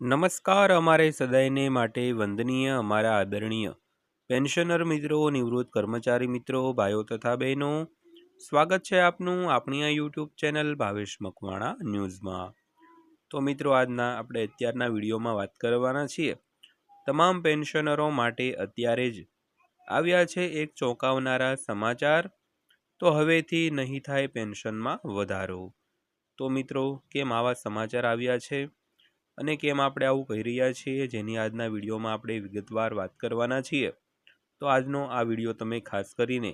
નમસ્કાર અમારે સદાયને માટે વંદનીય, અમારા આદરણીય પેન્શનર મિત્રો, નિવૃત્ત કર્મચારી મિત્રો, ભાઈઓ તથા બહેનો. સ્વાગત છે આપનું આપણી આ યુટ્યુબ ચેનલ ભાવેશ મકવાણા ન્યૂઝમાં. તો મિત્રો, આજના આપણે અત્યારના વિડીયોમાં વાત કરવાના છીએ. તમામ પેન્શનરો માટે અત્યારે જ આવ્યા છે એક ચોંકાવનારા સમાચાર. તો હવેથી નહીં થાય પેન્શનમાં વધારો. તો મિત્રો, કેમ આવા સમાચાર આવ્યા છે? અને કેમ આપણે આવું કહી રહ્યા છીએ, જેની આજના વિડીયોમાં આપણે વિગતવાર વાત કરવાના છીએ, તો આજનો આ વીડિયો તમે ખાસ કરીને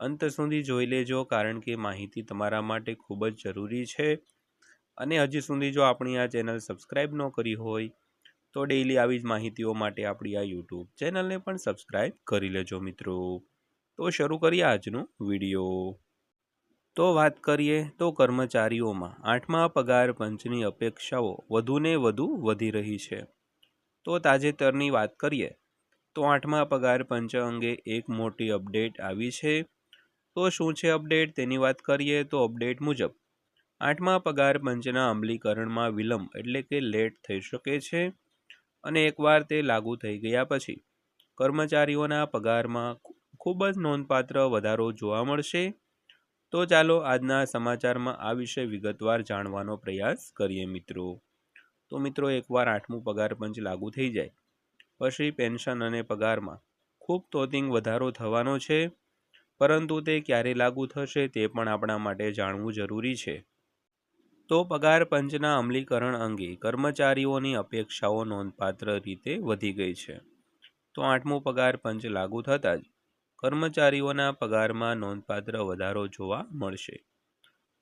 અંત સુધી જોઈ લેજો, કારણ કે માહિતી તમારા માટે ખૂબ જ જરૂરી છે. અને હજી સુધી જો આપણી આ ચેનલ સબસ્ક્રાઈબ ન કરી હોય, તો ડેઈલી આવી જ માહિતીઓ માટે આપણી આ યુટ્યુબ ચેનલને પણ સબસ્ક્રાઈબ કરી લેજો મિત્રો. તો શરૂ કરીએ આજનો વીડિયો. તો વાત કરીએ તો કર્મચારીઓમાં આઠમા પગાર પંચની અપેક્ષાઓ વધુને વધુ વધી રહી છે. તો તાજેતરની વાત કરીએ, તો આઠમા પગાર પંચ અંગે એક મોટી અપડેટ આવી છે. તો શું છે અપડેટ? તેની વાત કરીએ તો અપડેટ મુજબ, આઠમા પગાર પંચના અમલીકરણમાં વિલંબ એટલે કે લેટ થઈ શકે છે અને એકવાર તે લાગુ થઈ ગયા પછી કર્મચારીઓના પગારમાં ખૂબ જ નોંધપાત્ર વધારો જોવા મળશે. તો ચાલો આજના સમાચારમાં આ વિશે વિગતવાર જાણવાનો પ્રયાસ કરીએ મિત્રો. તો મિત્રો, એકવાર આઠમું પગાર પંચ લાગુ થઈ જાય, પછી પેન્શન અને પગારમાં ખૂબ તોતિંગ વધારો થવાનો છે, પરંતુ તે ક્યારે લાગુ થશે તે પણ આપણા માટે જાણવું જરૂરી છે. તો પગાર પંચના અમલીકરણ અંગે કર્મચારીઓની અપેક્ષાઓ નોંધપાત્ર રીતે વધી ગઈ છે. તો આઠમું પગાર પંચ લાગુ થતાં જ કર્મચારીઓના પગારમાં નોંધપાત્ર વધારો જોવા મળશે.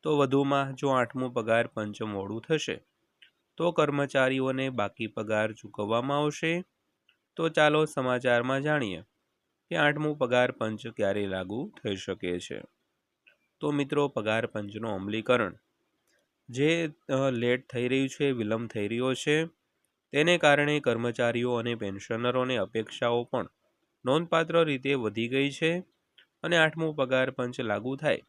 તો વધુમાં જો આઠમું પગાર પંચ મોડું થશે, તો કર્મચારીઓને બાકી પગાર ચૂકવવામાં આવશે. તો ચાલો સમાચારમાં જાણીએ કે આઠમું પગાર પંચ ક્યારે લાગુ થઈ શકે છે. તો મિત્રો, પગાર પંચનું અમલીકરણ. જે લેટ થઈ રહ્યું છે, વિલંબ થઈ રહ્યો છે, તેને કારણે કર્મચારીઓ અને પેન્શનરોની અપેક્ષાઓ પણ નોંધપાત્ર રીતે વધી ગઈ છે અને આઠમું પગાર પંચ લાગુ થાય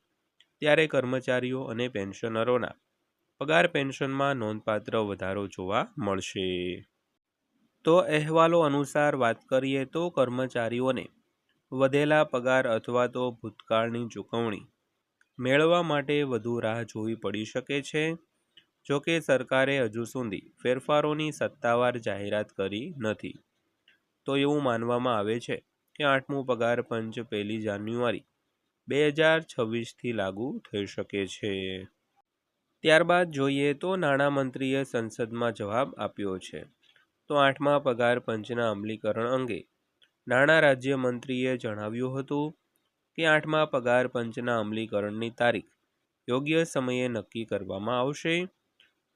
ત્યારે કર્મચારીઓ અને પેન્શનરોના પગાર પેન્શનમાં નોંધપાત્ર વધારો જોવા મળશે. તો અહેવાલો અનુસાર વાત કરીએ તો કર્મચારીઓને વધેલા પગાર અથવા તો ભૂતકાળની ચૂકવણી મેળવવા માટે વધુ રાહ જોવી પડી શકે છે જોકે સરકારે હજુ સુધી ફેરફારોની સત્તાવાર જાહેરાત કરી નથી. તો એવું માનવામાં આવે છે કે આઠમું પગાર પંચ પહેલી જાન્યુઆરી બે હજાર છવ્વીસથી લાગુ થઈ શકે છે. ત્યારબાદ જોઈએ તો નાણામંત્રીએ સંસદમાં જવાબ આપ્યો છે. તો આઠમા પગાર પંચના અમલીકરણ અંગે નાણાં રાજ્યમંત્રીએ જણાવ્યું હતું કે આઠમા પગાર પંચના અમલીકરણની તારીખ યોગ્ય સમયે નક્કી કરવામાં આવશે.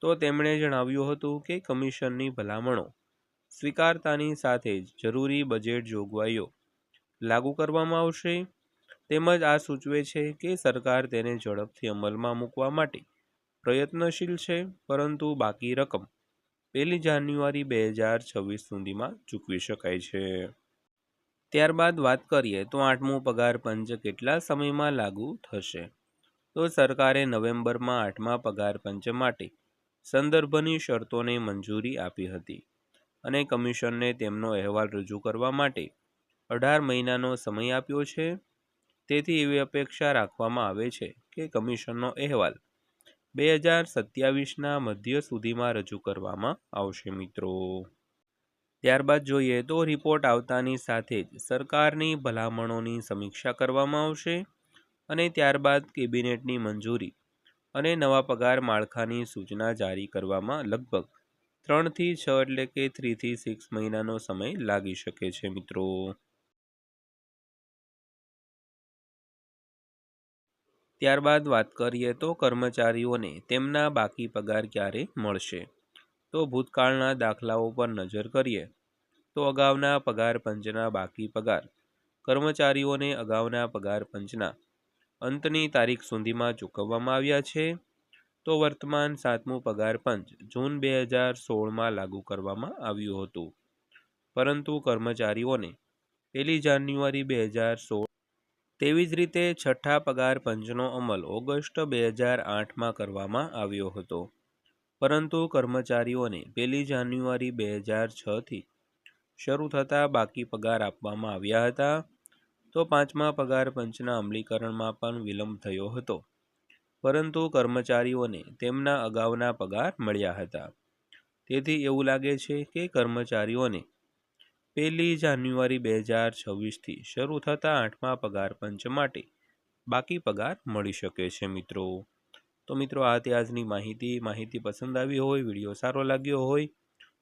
તો તેમણે જણાવ્યું હતું કે કમિશનની ભલામણો સ્વીકારતાની સાથે જ જરૂરી બજેટ જોગવાઈઓ લાગુ કરવામાં આવશે. તેમજ આ સૂચવે છે કે સરકાર તેને ઝડપથી અમલમાં મૂકવા માટે પ્રયત્નશીલ છે, પરંતુ બાકી રકમ પહેલી જાન્યુઆરી બે હજાર છવ્વીસ સુધીમાં ચૂકવી શકાય છે. ત્યારબાદ વાત કરીએ તો આઠમું પગાર પંચ કેટલા સમયમાં લાગુ થશે? તો સરકારે નવેમ્બરમાં આઠમા પગાર પંચ માટે સંદર્ભની શરતોને મંજૂરી આપી હતી. અને કમિશનને તેમનો અહેવાલ રજૂ કરવા માટે અઢાર મહિનાનો સમય આપ્યો છે. તેથી એવી અપેક્ષા રાખવામાં આવે છે કે કમિશનનો અહેવાલ બે હજાર સત્યાવીસના મધ્ય સુધીમાં રજૂ કરવામાં આવશે મિત્રો. ત્યારબાદ જોઈએ તો રિપોર્ટ આવતાની સાથે જ સરકારની ભલામણોની સમીક્ષા કરવામાં આવશે અને ત્યારબાદ કેબિનેટની મંજૂરી અને નવા પગાર માળખાની સૂચના જારી કરવામાં લગભગ ત્રણથી છ એટલે કે થ્રીથી સિક્સ મહિનાનો સમય લાગી શકે છે, મિત્રો. ત્યારબાદ વાત કરીએ તો કર્મચારીઓને તેમના બાકી પગાર ક્યારે મળશે? તો ભૂતકાળના દાખલાઓ પર નજર કરીએ. તો અગાઉના પગાર પંચના બાકી પગાર. કર્મચારીઓને અગાઉના પગાર પંચના અંતની તારીખ સુધીમાં ચૂકવવામાં આવ્યા છે. તો વર્તમાન સાતમું પગાર પંચ જૂન બે હજાર સોળમાં લાગુ કરવામાં આવ્યું હતું. પરંતુ કર્મચારીઓને પહેલી જાન્યુઆરી બે હજાર સોળ તેવી જ રીતે છઠ્ઠા પગાર પંચનો અમલ ઓગસ્ટ બે હજાર આઠમાં કરવામાં આવ્યો હતો. પરંતુ કર્મચારીઓને પહેલી જાન્યુઆરી બે હજાર છથી શરૂ થતા બાકી પગાર આપવામાં આવ્યા હતા, તો પાંચમા પગાર પંચના અમલીકરણમાં પણ વિલંબ થયો હતો. પરંતુ કર્મચારીઓને તેમના અગાઉના પગાર મળ્યા હતા. તેથી એવું લાગે છે કે કર્મચારીઓને પહેલી જાન્યુઆરી બે હજાર છવ્વીસથી શરૂ થતા આઠમા પગાર પંચ માટે બાકી પગાર મળી શકે છે મિત્રો. તો મિત્રો, આ તે આજની માહિતી. માહિતી પસંદ આવી હોય, વીડિયો સારો લાગ્યો હોય,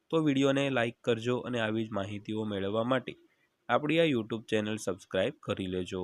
તો વિડીયોને લાઇક કરજો અને આવી જ માહિતીઓ મેળવવા માટે આપણી આ યુટ્યુબ ચેનલ સબસ્ક્રાઈબ કરી લેજો.